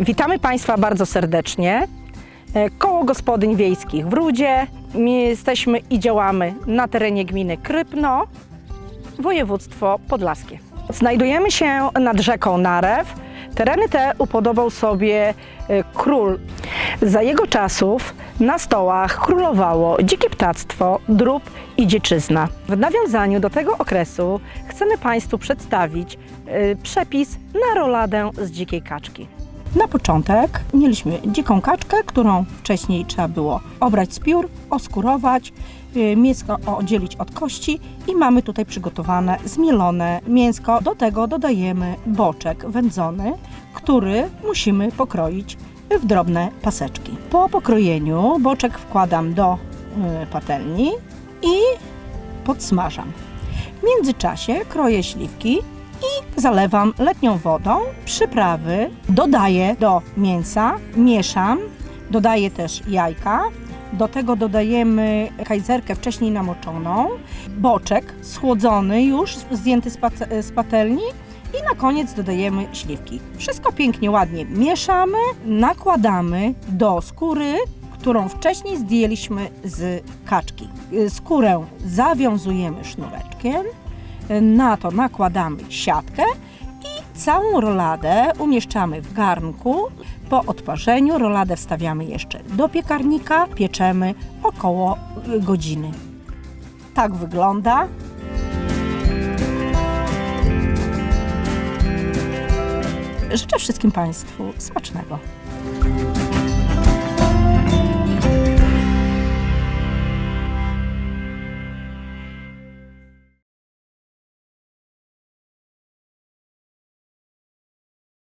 Witamy Państwa bardzo serdecznie. E, Koło Gospodyń Wiejskich w Rudzie. My jesteśmy i działamy na terenie gminy Krypno, województwo podlaskie. Znajdujemy się nad rzeką Narew. Tereny te upodobał sobie e, król. Za jego czasów na stołach królowało dzikie ptactwo, drób i dzieczyzna. W nawiązaniu do tego okresu chcemy Państwu przedstawić e, przepis na roladę z dzikiej kaczki. Na początek mieliśmy dziką kaczkę, którą wcześniej trzeba było obrać z piór, oskurować, y, mięsko oddzielić od kości i mamy tutaj przygotowane zmielone mięsko. Do tego dodajemy boczek wędzony, który musimy pokroić w drobne paseczki. Po pokrojeniu boczek wkładam do y, patelni i podsmażam. W międzyczasie kroję śliwki zalewam letnią wodą. Przyprawy dodaję do mięsa, mieszam, dodaję też jajka. Do tego dodajemy kajzerkę wcześniej namoczoną, boczek schłodzony już, zdjęty z, pat- z patelni i na koniec dodajemy śliwki. Wszystko pięknie, ładnie mieszamy, nakładamy do skóry, którą wcześniej zdjęliśmy z kaczki. Skórę zawiązujemy sznureczkiem, na to nakładamy siatkę i całą roladę umieszczamy w garnku. Po odparzeniu roladę wstawiamy jeszcze do piekarnika, pieczemy około y, godziny. Tak wygląda. Życzę wszystkim Państwu smacznego.